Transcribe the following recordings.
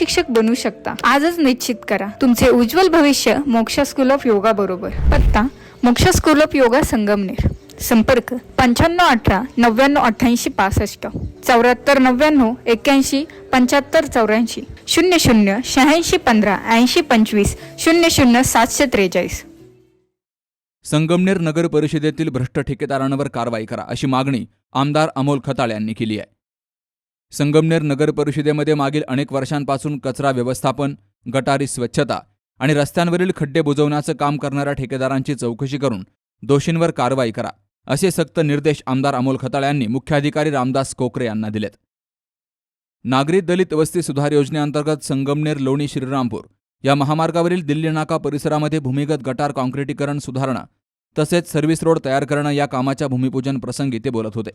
शिक्षक बनू शकता. आजच निश्चित करा. तुमचे उज्ज्वल भविष्य मोक्षा स्कूल ऑफ योगा बरोबर. पत्ता मोक्ष स्कूल ऑफ योगा संगमनेर. संपर्क पंच्याण्णव अठरा नव्याण्णव अठ्ठ्याऐंशी पासष्ट. चौऱ्याहत्तर नव्याण्णव एक्क्याऐंशी पंच्याहत्तर चौऱ्याऐंशी. शून्य शून्य शहाऐंशी पंधरा ऐंशी पंचवीस. शून्य शून्य सातशे त्रेचाळीस. संगमनेर नगर परिषदेतील भ्रष्ट ठेकेदारांवर कारवाई करा अशी मागणी आमदार अमोल खताळ यांनी केली आहे. संगमनेर नगर परिषदेमध्ये मागील अनेक वर्षांपासून कचरा व्यवस्थापन गटारी स्वच्छता आणि रस्त्यांवरील खड्डे बुजवण्याचं काम करणाऱ्या ठेकेदारांची चौकशी करून दोषींवर कारवाई करा असे सक्त निर्देश आमदार अमोल खताळ यांनी मुख्याधिकारी रामदास कोकरे यांना दिलेत. नागरी दलित वस्ती सुधार योजनेअंतर्गत संगमनेर लोणी श्रीरामपूर या महामार्गावरील दिल्ली नाका परिसरामध्ये भूमिगत गटार काँक्रिटीकरण सुधारणा तसेच सर्व्हिस रोड तयार करणं या कामाच्या भूमिपूजन प्रसंगी ते बोलत होते.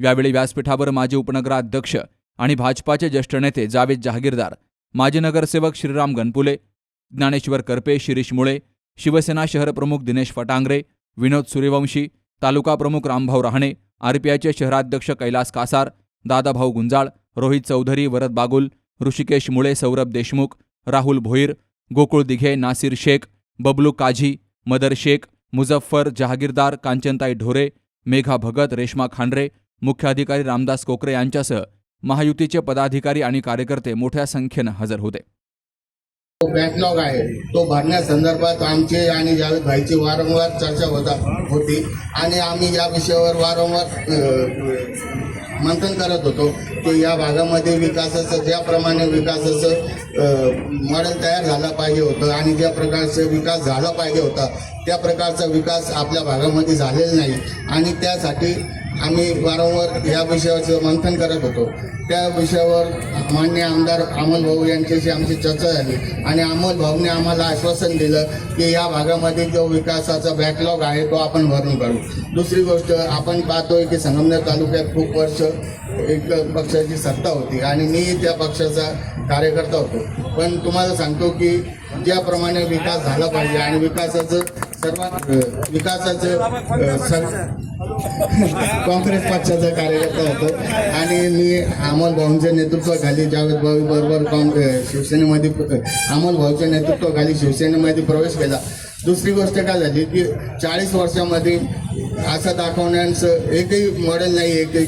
यावेळी व्यासपीठावर माजी उपनगराध्यक्ष आणि भाजपाचे ज्येष्ठ नेते जावेद जहागीरदार माजी नगरसेवक श्रीराम गणपुले ज्ञानेश्वर करपे शिरीष मुळे शिवसेना शहरप्रमुख दिनेश फटांगरे विनोद सूर्यवंशी तालुका प्रमुख रामभाऊ रहाणे आरपीआयचे शहराध्यक्ष कैलास कासार दादाभाऊ गुंजाळ रोहित चौधरी वरद बागुल ऋषिकेश मुळे सौरभ देशमुख राहुल भोईर गोकुळ दिघे नासिर शेख बबलू काझी मदर शेख मुझफ्फर जहागीरदार कांचनताई ढोरे मेघा भगत रेश्मा खांडरे मुख्य अधिकारी रामदास कोकरे यांच्यासह महायुतीचे पदाधिकारी आणि कार्यकर्ते मोठ्या संख्येनं हजर होते. तो बॅकलॉग आहे तो भरण्यासंदर्भात आमचे आणि जावेद भाईची वारंवार चर्चा होता होती आणि आम्ही या विषयावर वारंवार मंथन करत होतो की या भागामध्ये विकासाचं ज्याप्रमाणे विकासाचं मॉडेल तयार झालं पाहिजे होतं आणि ज्या प्रकारचा विकास झाला पाहिजे होता त्या प्रकारचा विकास आपल्या भागामध्ये झालेला नाही. आणि त्यासाठी आम्ही वारंवार या विषयाचं मंथन करत होतो. त्या विषयावर मान्य आमदार अमोल भाऊ यांच्याशी आमची चर्चा झाली आणि अमोल भाऊने आम्हाला आश्वासन दिलं की या भागामध्ये जो विकासाचा बॅकलॉग आहे तो आपण भरून काढू. दुसरी गोष्ट आपण पाहतोय की संगमनेर तालुक्यात खूप वर्ष एक पक्षाची सत्ता होती आणि मी त्या पक्षाचा कार्यकर्ता होतो. पण तुम्हाला सांगतो की ज्याप्रमाणे विकास झाला पाहिजे आणि विकासाचं सर्वात विकासाचं काँग्रेस पक्षाचा कार्यकर्ता होतो. आणि मी अमोल भाऊंच्या नेतृत्वाखाली जावेद भाऊ बरोबर काँग्रेस शिवसेनेमध्ये अमोल भाऊच्या नेतृत्वाखाली शिवसेनेमध्ये प्रवेश केला. दुसरी गोष्ट काय झाली की चाळीस वर्षामध्ये असं दाखवण्याचं एकही मॉडेल नाही आहे की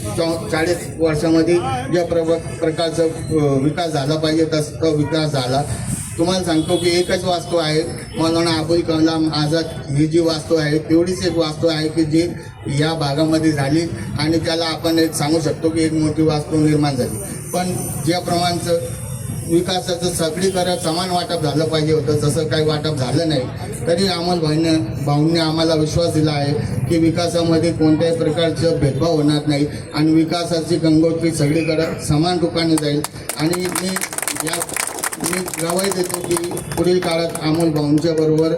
चाळीस वर्षामध्ये ज्या प्र प्रकारचं विकास झाला पाहिजे तसा तो विकास झाला. तुम्हाला सांगतो की एकच वास्तू आहे. मौलाना अबुल कलाम आझाद ही जी वास्तू आहे तेवढीच एक वास्तू आहे की जी या भागामध्ये झाली आणि त्याला आपण एक सांगू शकतो की एक मोठी वास्तू निर्माण झाली. पण ज्या प्रमाणचं विकासाचं सगळीकडं समान वाटप झालं पाहिजे होतं तसं काही वाटप झालं नाही. तरी अमोल भाईनं भाऊंनी आम्हाला विश्वास दिला आहे की विकासामध्ये कोणत्याही प्रकारचं भेदभाव होणार नाही आणि विकासाची गंगोत्री सगळीकडं समान रूपाने जाईल. आणि मी या मी गवाही देतो की पुढील काळात अमोल भाऊंच्या बरोबर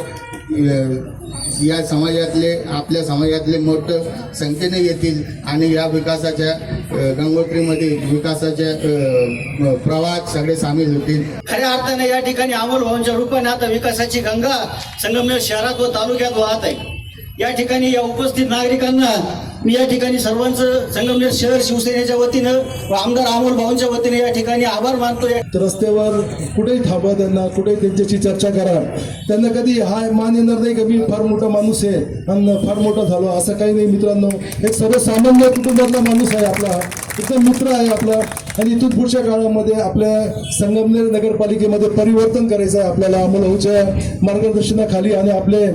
या समाजातले आपल्या समाजातले मोठं संख्येने येतील आणि या विकासाच्या गंगोत्रीमध्ये विकासाच्या प्रवाहात सगळे सामील होतील. खऱ्या अर्थाने या ठिकाणी अमोल भाऊंच्या रूपाने आता विकासाची गंगा संगमनेर शहरात व तालुक्यात वाहत आहे. या ठिकाणी या उपस्थित नागरिकांना मी या ठिकाणी सर्वांचं संगमनेर शहर शिवसेनेच्या वतीनं व आमदार अमोल भाऊंच्या वतीने या ठिकाणी आभार मानतो. रस्त्यावर कुठेही थांबा त्यांना कुठेही त्यांच्याशी चर्चा करा. त्यांना कधी हा मान येणार नाही की? मी फार मोठा माणूस आहे. आणि फार मोठा झालो. असं काही नाही मित्रांनो. एक सर्वसामान्य कुटुंबातला माणूस आहे आपला. एकदम मित्र आहे आपला. आणि इथून पुढच्या काळामध्ये आपल्या संगमनेर नगरपालिकेमध्ये परिवर्तन करायचं आहे आपल्याला अमोलहूच्या मार्गदर्शनाखाली आणि आपले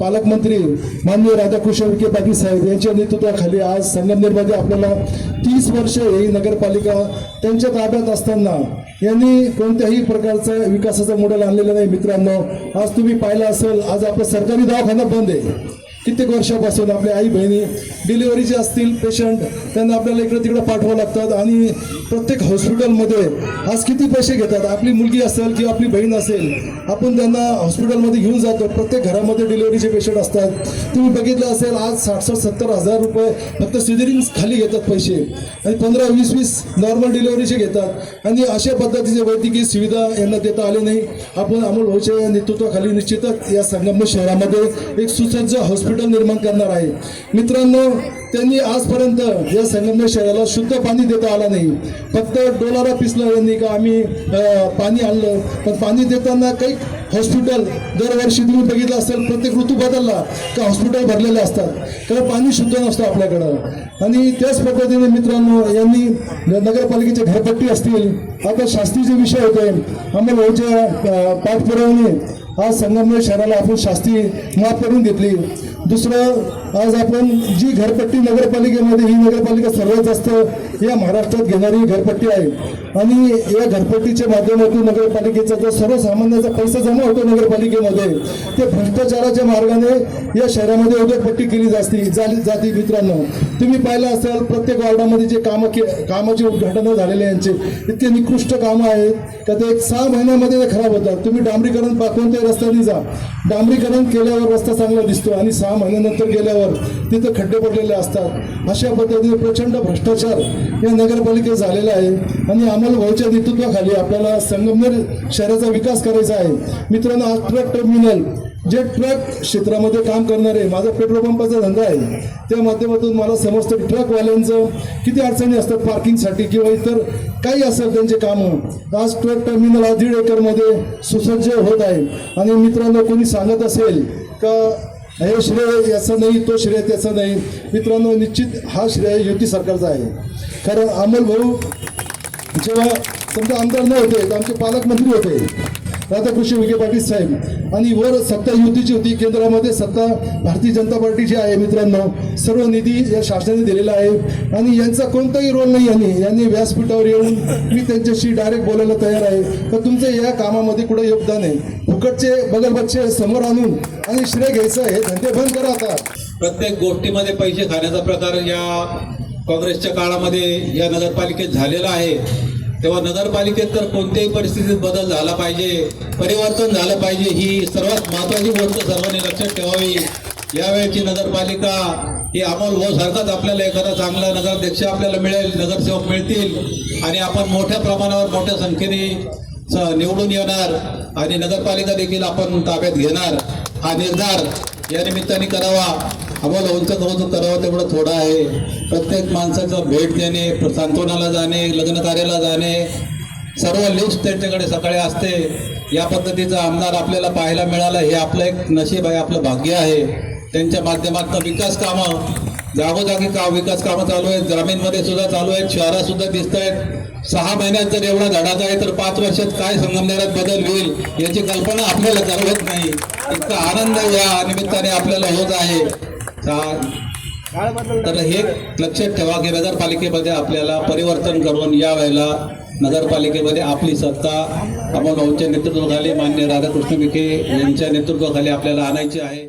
पालकमंत्री माननीय राधाकृष्ण विखे पाटील साहेब यांच्या नेतृत्वाखाली आज संगमनेरमध्ये आपल्याला तीस वर्ष ही नगरपालिका त्यांच्या ताब्यात असताना यांनी कोणत्याही प्रकारचा विकासाचा मॉडेल आणलेलं नाही मित्रांनो. आज तुम्ही पाहिलं असेल आज आपलं सरकारी दवाखाना बंद आहे. कित्येक वर्षापासून आपल्या आई बहिणी डिलिव्हरीचे असतील पेशंट त्यांना आपल्याला इकडं तिकडं पाठवावं लागतात आणि प्रत्येक हॉस्पिटलमध्ये आज किती पैसे घेतात? आपली मुलगी असेल किंवा आपली बहीण असेल आपण त्यांना हॉस्पिटलमध्ये घेऊन जातो. प्रत्येक घरामध्ये डिलिव्हरीचे पेशंट असतात. तुम्ही बघितलं असेल आज साठ साठ सत्तर हजार रुपये फक्त सिझरिंग खाली घेतात पैसे. आणि पंधरा वीस वीस नॉर्मल डिलिव्हरीचे घेतात. आणि अशा पद्धतीचे वैद्यकीय सुविधा यांना देता आले नाही. आपण अमोल भाऊच्या नेतृत्वाखाली निश्चितच या संगम शहरामध्ये एक सुसज्ज हॉस्पिटल हॉस्पिटल निर्माण करणार आहे. मित्रांनो त्यांनी आजपर्यंत या संगमनेर शहराला शुद्ध पाणी देता आलं नाही. फक्त डोलारा पिसलं यांनी का आम्ही पाणी आणलं. पण पाणी देताना काही हॉस्पिटल दरवर्षी तुम्ही बघितलं असेल प्रत्येक ऋतू बदलला का हॉस्पिटल भरलेले असतात. कारण पाणी शुद्ध नसतं आपल्याकडं. आणि त्याच पद्धतीने मित्रांनो यांनी नगरपालिकेचे घरपट्टी असतील आता शास्त्रीचे विषय होते. आम्हाला भाऊच्या अं, पाठपुराव्याने आज संगमनेर शहराला आपण शास्ती माफ करून घेतली. दुसरं आज आपण जी घरपट्टी नगरपालिकेमध्ये ही नगरपालिका सर्वात जास्त या महाराष्ट्रात घेणारी घरपट्टी आहे. आणि या घरपट्टीच्या माध्यमातून नगरपालिकेचा जो सर्वसामान्याचा पैसा जमा होतो नगरपालिकेमध्ये ते भ्रष्टाचाराच्या मार्गाने या शहरामध्ये उद्योगपट्टी केली जास्ती झाली जाती मित्रांनो. तुम्ही पाहिलं असाल प्रत्येक वॉर्डामध्ये जे कामं के कामाचे उद्घाटनं झालेले यांचे इतके निकृष्ट कामं आहेत का ते एक सहा महिन्यामध्ये ते खराब होतात. तुम्ही डांबरीकरण पाठवून ते रस्त्याने जा. डांबरीकरण केल्यावर रस्ता चांगला दिसतो आणि सहा महिन्यानंतर गेल्यावर तिथं खड्डे पडलेले असतात. अशा पद्धतीने प्रचंड भ्रष्टाचार या नगरपालिकेत झालेला आहे. आणि आम्हाला भाऊच्या नेतृत्वाखाली आपल्याला संगमनेर शहराचा विकास करायचा आहे. मित्रांनो आज ट्रक टर्मिनल जे ट्रक क्षेत्रामध्ये काम करणारे माझा पेट्रोल पंपाचा धंदा आहे त्या माध्यमातून मला समजतं ट्रकवाल्यांचं किती अडचणी असतात पार्किंगसाठी किंवा इतर काही असेल त्यांचे कामं. आज ट्रक टर्मिनल आज दीड एकरमध्ये सुसज्ज होत आहे. आणि मित्रांनो कोणी सांगत असेल का हे श्रेय याचं नाही तो श्रेय त्याचं नाही. मित्रांनो निश्चित हा श्रेय युती सरकारचा आहे. कारण अमोल भाऊ जेव्हा समजा आमदार न होते तर आमचे पालकमंत्री होते. राधाकृष्ण विखे पाटील साहेब. आणि वर सत्ता युतीची होती केंद्रामध्ये सत्ता भारतीय जनता पार्टीची आहे मित्रांनो सर्व निधी या शासनाने दिलेला आहे. आणि यांचा कोणताही रोल नाही यांनी. यांनी व्यासपीठावर येऊन मी त्यांच्याशी डायरेक्ट बोलायला तयार आहे. तर तुमचं या कामामध्ये कुठं योगदान आहे? फुकटचे बगलबच्चे समोर आणून आणि श्रेय घ्यायचं हे धंदे बंद करा आता. प्रत्येक गोष्टीमध्ये पैसे खाण्याचा प्रकार या काँग्रेसच्या काळामध्ये या नगरपालिकेत झालेला आहे. तेव्हा नगरपालिकेत तर कोणत्याही परिस्थितीत बदल झाला पाहिजे परिवर्तन झालं पाहिजे ही सर्वात महत्वाची गोष्ट सर्वांनी लक्षात ठेवावी. यावेळची नगरपालिका ही अमोल भाऊ सारखाच आपल्याला एखादा चांगला नगराध्यक्ष आपल्याला मिळेल नगरसेवक मिळतील. आणि आपण मोठ्या प्रमाणावर मोठ्या संख्येने निवडून येणार आणि नगरपालिका देखील आपण ताब्यात घेणार. हा निर्धार या निमित्ताने करावा. आम्हाला उंच कौतुक करावं तेवढं थोडं आहे. प्रत्येक माणसाचं भेट देणे सांत्वनाला जाणे लग्न कार्याला जाणे सर्व लिस्ट त्यांच्याकडे सकाळी असते. या पद्धतीचा आमदार आपल्याला पाहायला मिळाला. हे आपलं एक नशीब आहे आपलं भाग्य आहे. त्यांच्या माध्यमातून विकास कामं जागोजागी का विकास कामं चालू आहेत ग्रामीणमध्ये सुद्धा चालू आहेत शहरात सुद्धा दिसत आहेत सहा महिन्यात जर एवढा धडाचा आहे तर पाच वर्षात काय संगमनेरात बदल होईल याची कल्पना आपल्याला करवत नाही. इतका आनंद या निमित्ताने आपल्याला होत आहे. तर हे लक्षात ठेवा की नगरपालिकेमध्ये आपल्याला परिवर्तन करून या वेळेला नगरपालिकेमध्ये आपली सत्ता अमोल भाऊंच्या नेतृत्वाखाली मान्य राधाकृष्ण विखे यांच्या नेतृत्वाखाली आपल्याला आणायची आहे.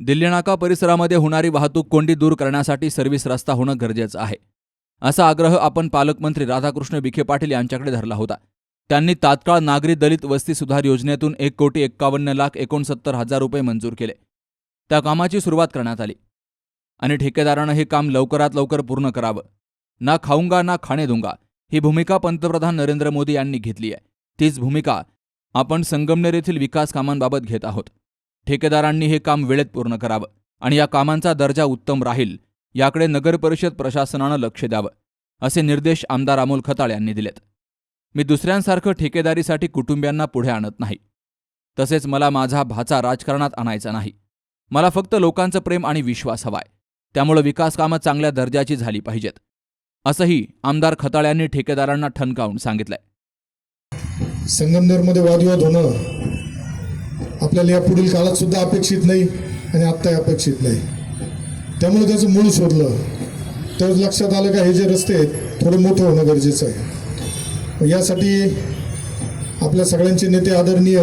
दिल्ली नाका परिसरामध्ये होणारी वाहतूक कोंडी दूर करण्यासाठी सर्व्हिस रस्ता होणं गरजेचं आहे. असा आग्रह आपण पालकमंत्री राधाकृष्ण विखे पाटील यांच्याकडे धरला होता. त्यांनी तात्काळ नागरी दलित वस्ती सुधार योजनेतून एक कोटी एक्कावन्न लाख एकोणसत्तर हजार रुपये मंजूर केले. त्या कामाची सुरुवात करण्यात आली. आणि ठेकेदारानं हे काम लवकरात लवकर पूर्ण करावं. ना खाऊंगा ना खाणे दूंगा ही भूमिका पंतप्रधान नरेंद्र मोदी यांनी घेतली आहे. तीच भूमिका आपण संगमनेर येथील विकास कामांबाबत घेत आहोत. ठेकेदारांनी हे काम वेळेत पूर्ण करावं आणि या कामांचा दर्जा उत्तम राहील याकडे नगरपरिषद प्रशासनानं लक्ष द्यावं असे निर्देश आमदार अमोल खताळ यांनी दिलेत. मी दुसऱ्यांसारखं ठेकेदारीसाठी कुटुंबियांना पुढे आणत नाही. तसेच मला माझा भाचा राजकारणात आणायचा नाही. मला फक्त लोकांचं प्रेम आणि विश्वास हवाय. त्यामुळे विकासकामं चांगल्या दर्जाची झाली पाहिजेत असंही आमदार खताळ यांनी ठेकेदारांना ठणकावून सांगितलंय. संगमनेरमध्ये वादविवाद होणं आपल्याला या पुढील काळात सुद्धा अपेक्षित नाही आणि आत्ताही अपेक्षित नाही. त्यामुळे त्याचं मूळ शोधलं तर लक्षात आलं का हे जे रस्ते आहेत थोडं मोठं होणं गरजेचं आहे. यासाठी आपल्या सगळ्यांचे नेते आदरणीय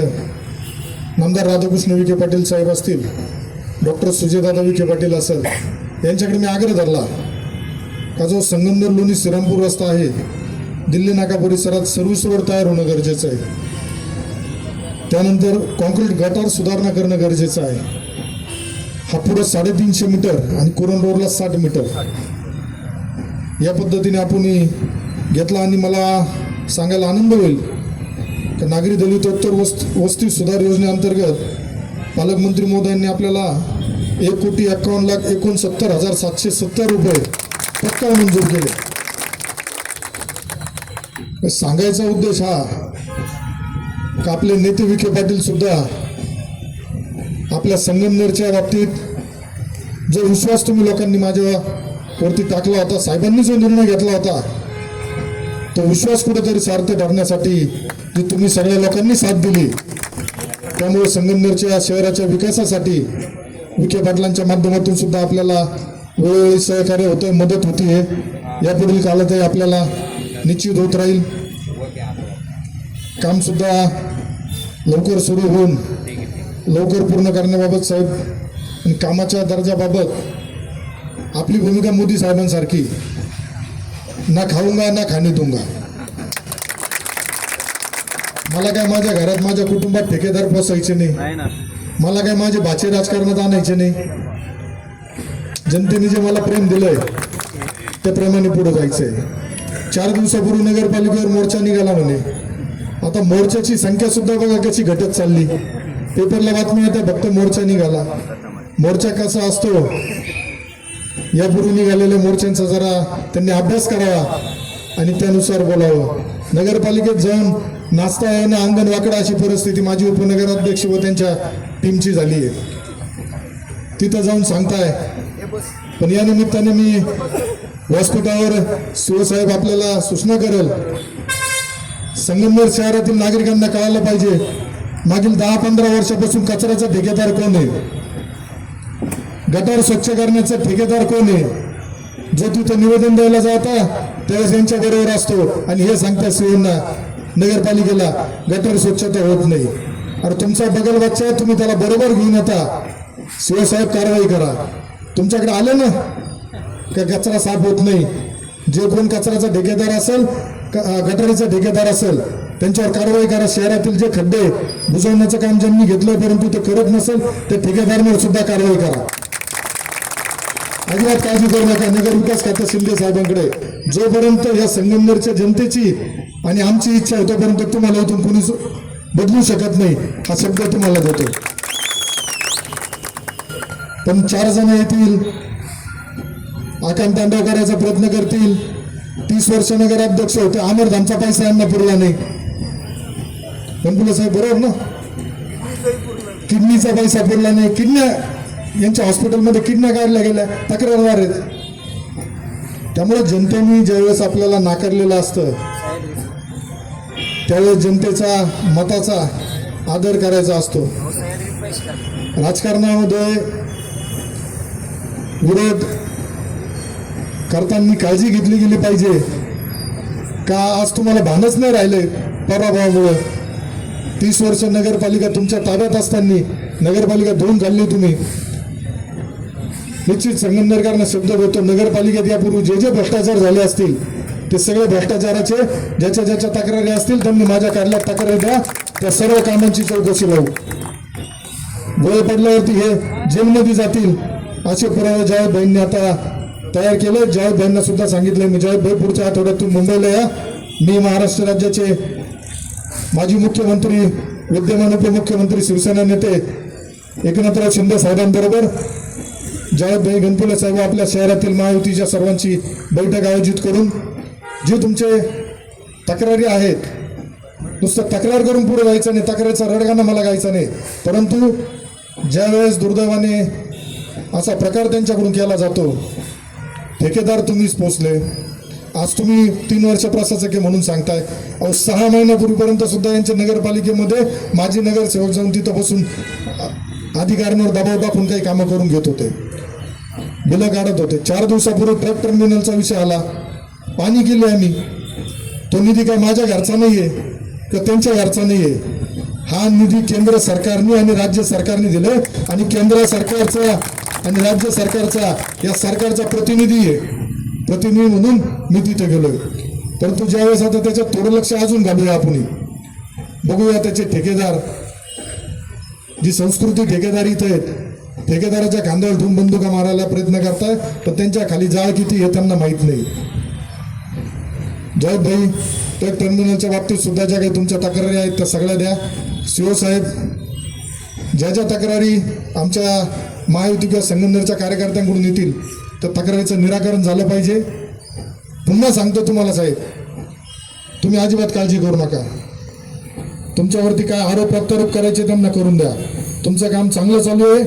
नामदार राधाकृष्ण विखे पाटील साहेब असतील डॉक्टर सुजयदादा विखे पाटील असेल यांच्याकडे मी आग्रह धरला. का जो संगमनेर लोणी श्रीरामपूर रस्ता आहे दिल्ली नाका परिसरात सर्व्हिस रोड तयार होणं गरजेचं आहे. त्यानंतर कॉन्क्रीट गटार सुधारणा करणं गरजेचं आहे. हा पुढं साडेतीनशे मीटर आणि कुरण रोडला साठ मीटर. या पद्धतीने आपण घेतला आणि मला सांगायला आनंद होईल. का नागरी दलितोत्तर वस्त वस्ती सुधार योजनेअंतर्गत पालकमंत्री महोदयांनी आपल्याला एक कोटी एकावन्न लाख एकोणसत्तर हजार सातशे सत्तर रुपये पक्का मंजूर केले. सांगायचा उद्देश हा का आपले नेते विखे पाटील सुद्धा आपल्या संगमनेरच्या बाबतीत जो विश्वास तुम्ही लोकांनी माझ्या वरती टाकला होता साहेबांनी जो निर्णय घेतला होता तो विश्वास कुठेतरी सार्थ ठरण्यासाठी जी तुम्ही सगळ्या लोकांनी साथ दिली त्यामुळे संगमनेरच्या शहराच्या विकासासाठी विखे पाटलांच्या माध्यमातून सुद्धा आपल्याला वेळोवेळी सहकार्य होतंय मदत होतीये. यापुढील काळातही आपल्याला निश्चित होत राहील. काम सुद्धा लवकर सुरू होऊन लवकर पूर्ण करण्याबाबत साहेब आणि कामाच्या दर्जाबाबत आपली भूमिका मोदी साहेबांसारखी. ना खाऊंगा ना खाणे दूंगा. मला काय माझ्या घरात माझ्या कुटुंबात ठेकेदार पोसायचे नाही. मला काय माझे भाचे राजकारणात आणायचे नाही. जनतेने जे मला प्रेम दिलंय त्या प्रेमाने पुढे जायचंय. चार दिवसापूर्वी नगरपालिकेवर मोर्चा निघाला म्हणे. आता मोर्चाची संख्या सुद्धा बघा कशी घटत चालली. पेपरला बातमी येते फक्त मोर्चा निघाला. मोर्चा कसा असतो? यापूर्वी निघालेल्या मोर्चांचा जरा त्यांनी अभ्यास करावा आणि त्यानुसार बोलावं. नगरपालिकेत जाऊन नाचता येणं अंगण वाकडा अशी परिस्थिती माझी उपनगराध्यक्ष व त्यांच्या टीमची झाली आहे. तिथं जाऊन सांगताय. पण या निमित्ताने मी व्यासपीठावर शिवसाहेब आपल्याला सूचना करेल. संगमनेर शहरातील नागरिकांना कळायला पाहिजे. मागील दहा पंधरा वर्षापासून कचऱ्याचा ठेकेदार कोण आहे? गटार स्वच्छ करण्याचा ठेकेदार कोण आहे? जो तिथं निवेदन द्यायला जाता त्यावेळेस यांच्या बरोबर असतो. आणि हे सांगतात शिवांना नगरपालिकेला गटार स्वच्छता होत नाही. अरे तुमचा बगल बच्चा आहे तुम्ही त्याला बरोबर घेऊन येता. शिवसाहेब कारवाई करा. तुमच्याकडे आले ना? का कचरा साफ होत नाही? जे कोण कचऱ्याचा ठेकेदार असेल क- गटारीचा ठेकेदार असेल त्यांच्यावर कारवाई करा शहरातील जे खड्डे बुजवण्याचं काम ज्यांनी घेतलं परंतु ते करत नसेल त्या ठेकेदारांवर सुद्धा कारवाई करा. अजिबात काळजी करू नका. नगर विकास खात्या शिंदे साहेबांकडे. जोपर्यंत या संगमनेरच्या जनतेची आणि आमची इच्छा आहे तोपर्यंत तुम्हाला इथून कुणीच बदलू शकत नाही हा शब्द तुम्हाला देतो. पण चार जण येतील. आकांतांडव करायचा प्रयत्न करतील. तीस वर्ष नगराध्यक्ष होते. अमरधामचा पैसा यांना पुरला नाही. बनपुला साहेब बरोबर ना? किडनीचा काही सापडला नाही. किडन्या यांच्या हॉस्पिटलमध्ये किडन्या काढल्या गेल्या. तक्रारदार आहेत. त्यामुळे जनतेने ज्यावेळेस आपल्याला नाकारलेलं असतं त्यावेळेस जनतेचा मताचा आदर करायचा असतो. राजकारणामध्ये विरोध करताना काळजी घेतली गेली पाहिजे. का आज तुम्हाला भानच नाही राहिले? पराभवामुळे. तीस वर्ष नगरपालिका तुमच्या ताब्यात असताना नगरपालिका धुवून खाल्ली तुम्ही. निश्चित संगमनेरकरांना शब्द देतो नगरपालिकेत यापूर्वी जे जे भ्रष्टाचार झाले असतील ते सगळे भ्रष्टाचाराचे ज्याच्या ज्याच्या तक्रारी असतील त्यांनी माझ्या कार्यालयात तक्रारी द्या. त्या सर्व कामांची चौकशी लावू गोळ पडल्यावरती हे जेलमध्ये जातील असे पुरावे जावेद भाईंनी आता तयार केले. जावेद भाईंना सुद्धा सांगितलं मी जावेद भाई पुढच्या आठवड्यात तुम्ही मुंबईला या. मी महाराष्ट्र राज्याचे माजी मुख्यमंत्री विद्यमान उपमुख्यमंत्री शिवसेना नेते एकनाथराव शिंदे साहेबांबरोबर जावेदभाई गणपुले साहेब आपल्या शहरातील महायुतीच्या सर्वांची बैठक आयोजित करून जे तुमचे तक्रारी आहेत नुसतं तक्रार करून पुढे जायचं नाही तक्रारीचा रडगाणं मला गायचा नाही. परंतु ज्यावेळेस दुर्दैवाने असा प्रकार त्यांच्याकडून केला जातो ठेकेदार तुम्हीच पोचले. आज तुम्ही तीन वर्ष प्रशासक म्हणून सांगताय. अहो सहा महिन्यापूर्वीपर्यंत सुद्धा यांच्या नगरपालिकेमध्ये माजी नगरसेवक जाऊन तिथं बसून अधिकाऱ्यांवर दबाव टाकून काही कामं करून घेत होते. बिलं काढत होते. चार दिवसापूर्वी ट्रक टर्मिनलचा विषय आला. पाणी केले आम्ही. तो निधी काय माझ्या घरचा नाही आहे किंवा त्यांच्या घरचा नाही आहे हा निधी केंद्र सरकारने आणि राज्य सरकारने दिलं आणि केंद्र सरकारचा आणि राज्य सरकारचा या सरकारचा प्रतिनिधी आहे. प्रतिनिधी म्हणून मी तिथे गेलोय. परंतु ज्यावेळेस आता त्याच्यात थोडं लक्ष अजून घालूया आपण. बघूया त्याचे ठेकेदार. जी संस्कृती ठेकेदारी इथं आहेत ठेकेदाराच्या खांद्यावर धूम बंदुका मारायला प्रयत्न करताय पण त्यांच्या खाली जाळ किती हे त्यांना माहीत नाही. जय भाई त्या टर्मिनलच्या बाबतीत सुद्धा ज्या काही तुमच्या तक्रारी आहेत त्या सगळ्या द्या. सीओ साहेब ज्या ज्या तक्रारी आमच्या महायुती किंवा संगमनेरच्या कार्यकर्त्यांकडून येतील त्या तक्रारीचं निराकरण झालं पाहिजे. पुन्हा सांगतो तुम्हाला साहेब तुम्ही अजिबात काळजी करू नका. तुमच्यावरती काय आरोप प्रत्यारोप करायचे त्यांना करून द्या. तुमचं काम चांगलं चालू आहे.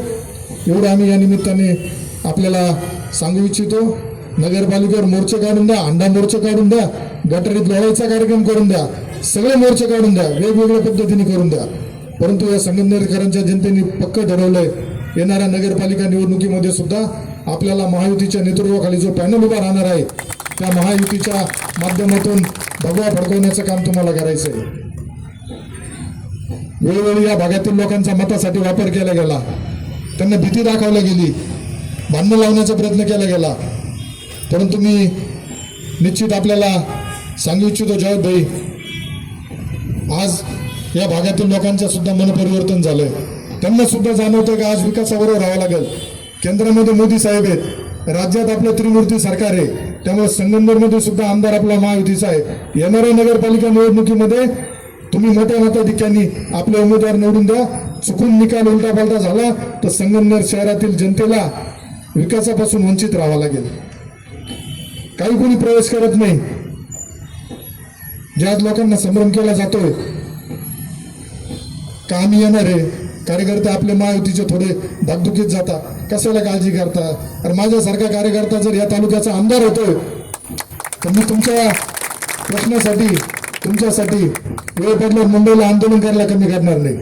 एवढं आम्ही या निमित्ताने आपल्याला सांगू इच्छितो. नगरपालिकेवर मोर्चे काढून द्या अंडा मोर्चे काढून द्या गटारीत लोळायचा कार्यक्रम करून द्या सगळे मोर्चे काढून द्या वेगवेगळ्या पद्धतीने करून द्या. परंतु या संगमनेरकरांच्या जनतेने पक्क ठरवलंय येणाऱ्या नगरपालिका निवडणुकीमध्ये सुद्धा आपल्याला महायुतीच्या नेतृत्वाखाली जो पॅनल उभा राहणार आहे त्या महायुतीच्या माध्यमातून भगवा फडकवण्याचं काम तुम्हाला करायचं आहे वेळोवेळी या भागातील लोकांचा मतासाठी वापर केला गेला. त्यांना भीती दाखवली गेली. भांडणं लावण्याचा प्रयत्न केला गेला. परंतु मी निश्चित आपल्याला सांगू इच्छितो जयद भाई आज या भागातील लोकांचं सुद्धा मनपरिवर्तन झालंय. त्यांना सुद्धा जाणवतं की आज विकासाबरोबर राहावं लागेल. केंद्रामध्ये मोदी साहेब आहेत. राज्यात आपलं त्रिमूर्ती सरकार आहे. त्यामुळे संगमनेरमध्ये सुद्धा आमदार आपला महायुतीचा आहे. येणाऱ्या नगरपालिका निवडणुकीमध्ये तुम्ही मोठ्या मताधिक्यांनी आपले उमेदवार निवडून द्या. चुकून निकाल उलटापालटा झाला तर संगमनेर शहरातील जनतेला विकासापासून वंचित राहावं लागेल. काही कोणी प्रवेश करत नाही. ज्या लोकांना संभ्रम केला जातोय. का आम्ही येणार आहे? कार्यकर्ते आपले महायुतीचे थोडे धाकधुकीत जातात. कशाला काळजी करता? अरे माझ्यासारखा कार्यकर्ता जर या तालुक्याचा आमदार होतोय तर मी तुमच्या प्रश्नासाठी तुमच्यासाठी वेळ पडल्यावर मुंबईला आंदोलन करायला कमी करणार नाही.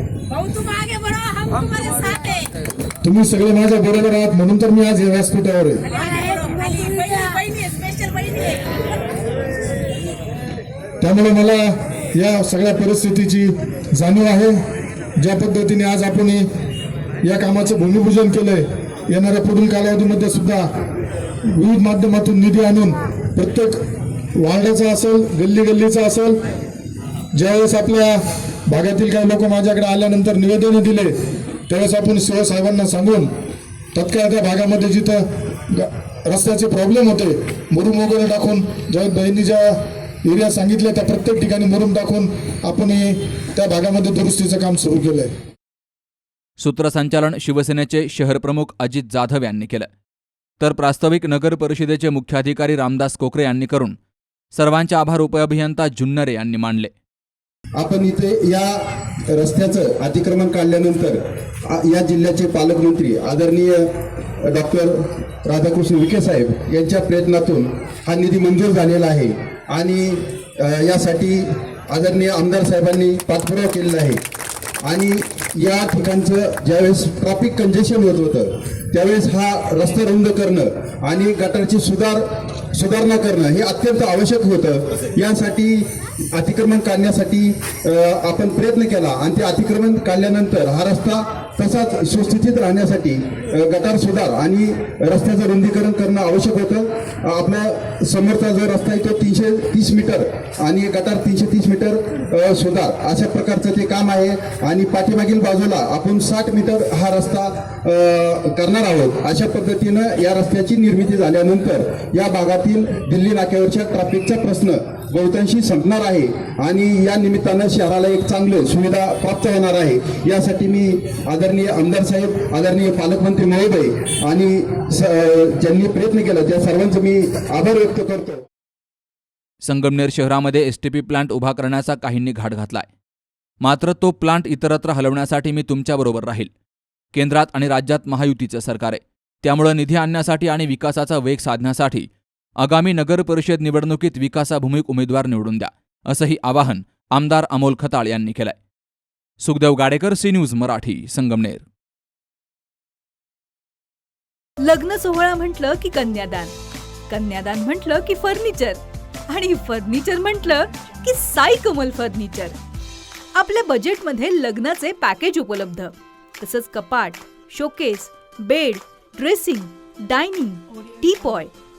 तुम्ही सगळे माझ्या बरोबर आहात म्हणून तर मी आज या व्यासपीठावर आहे. त्यामुळे मला या सगळ्या परिस्थितीची जाणीव आहे. ज्या पद्धतीने आज आपण या कामाचं भूमिपूजन केलंय येणाऱ्या पुढील कालावधीमध्ये सुद्धा विविध माध्यमातून निधी आणून प्रत्येक वार्डाचा असेल गल्ली गल्लीचा असेल ज्यावेळेस आपल्या भागातील काही लोक माझ्याकडे आल्यानंतर निवेदन दिले त्यावेळेस आपण शिव साहेबांना सांगून तत्काळ त्या भागामध्ये जिथं रस्त्याचे प्रॉब्लेम होते मुरुम वगैरे टाकून ज्या बहिणी ज्या एरिया सांगितल्या त्या प्रत्येक ठिकाणी मुरुम टाकून आपण हे त्या भागामध्ये दुरुस्तीचं काम सुरू केलं आहे सूत्रसंचालन शिवसेनेचे शहरप्रमुख अजित जाधव यांनी केलं. तर प्रास्ताविक नगर परिषदेचे मुख्याधिकारी रामदास कोकरे यांनी करून सर्वांचे आभार उपअभियंता जुन्नरे यांनी मानले. आपण इथे या रस्त्याचं अतिक्रमण काढल्यानंतर या जिल्ह्याचे पालकमंत्री आदरणीय डॉक्टर राधाकृष्ण विखे साहेब यांच्या प्रयत्नातून हा निधी मंजूर झालेला आहे आणि यासाठी आदरणीय आमदार साहेबांनी पाठपुरावा केलेला आहे. आणि या ठिकाणचं ज्यावेळेस ट्रॅफिक कंजेशन होत होतं त्यावेळेस हा रस्ता रुंद करणं आणि गटारची सुधार सुधारणा करणं हे अत्यंत आवश्यक होतं. यासाठी अतिक्रमण काढण्यासाठी आपण प्रयत्न केला आणि ते अतिक्रमण काढल्यानंतर हा रस्ता तसाच सुस्थितीत राहण्यासाठी गटार सुधार आणि रस्त्याचं रुंदीकरण करणं आवश्यक होतं. अ, आपला समोरचा जो रस्ता आहे तो तीनशे तीस मीटर आणि गटार तीनशे तीस मीटर सुधार अशा प्रकारचं ते काम आहे. आणि पाठीमागील बाजूला आपण साठ मीटर हा रस्ता करणार आहोत. अशा पद्धतीनं या रस्त्याची निर्मिती झाल्यानंतर या भागातील दिल्ली नाक्यावरच्या ट्रॅफिकचा प्रश्न बहुतांशी संपणार आहे आणि या निमित्तानं शहराला एक चांगलं सुविधा प्राप्त होणार आहे. यासाठी मी आदरणीय आमदार साहेब आदरणीय पालकमंत्री महोदय आणि ज्यांनी प्रयत्न केला त्या सर्वांचं मी आभार व्यक्त करतो. संगमनेर शहरामध्ये एसटीपी प्लांट उभा करण्याचा काहींनी घाट घातलाय. मात्र तो प्लांट इतरत्र हलवण्यासाठी मी तुमच्याबरोबर राहील. केंद्रात आणि राज्यात महायुतीचं सरकार आहे. त्यामुळं निधी आणण्यासाठी आणि विकासाचा वेग साधण्यासाठी आगामी नगर परिषद निवडणुकीत विकासाभूमिक उमेदवार निवडून द्या असंही आवाहन आमदार अमोल खताळ यांनी केलंय. Sukhdev Gadekar C news Marathi Sangamner. लग्न सोहळा म्हटलं की कन्यादान कन्यादान म्हटलं की फर्निचर आणि फर्निचर म्हटलं की साई कमल फर्निचर. आपल्या बजेटमध्ये लग्नाचे पॅकेज उपलब्ध तसंच कपाट showcase bed dressing dining teapoy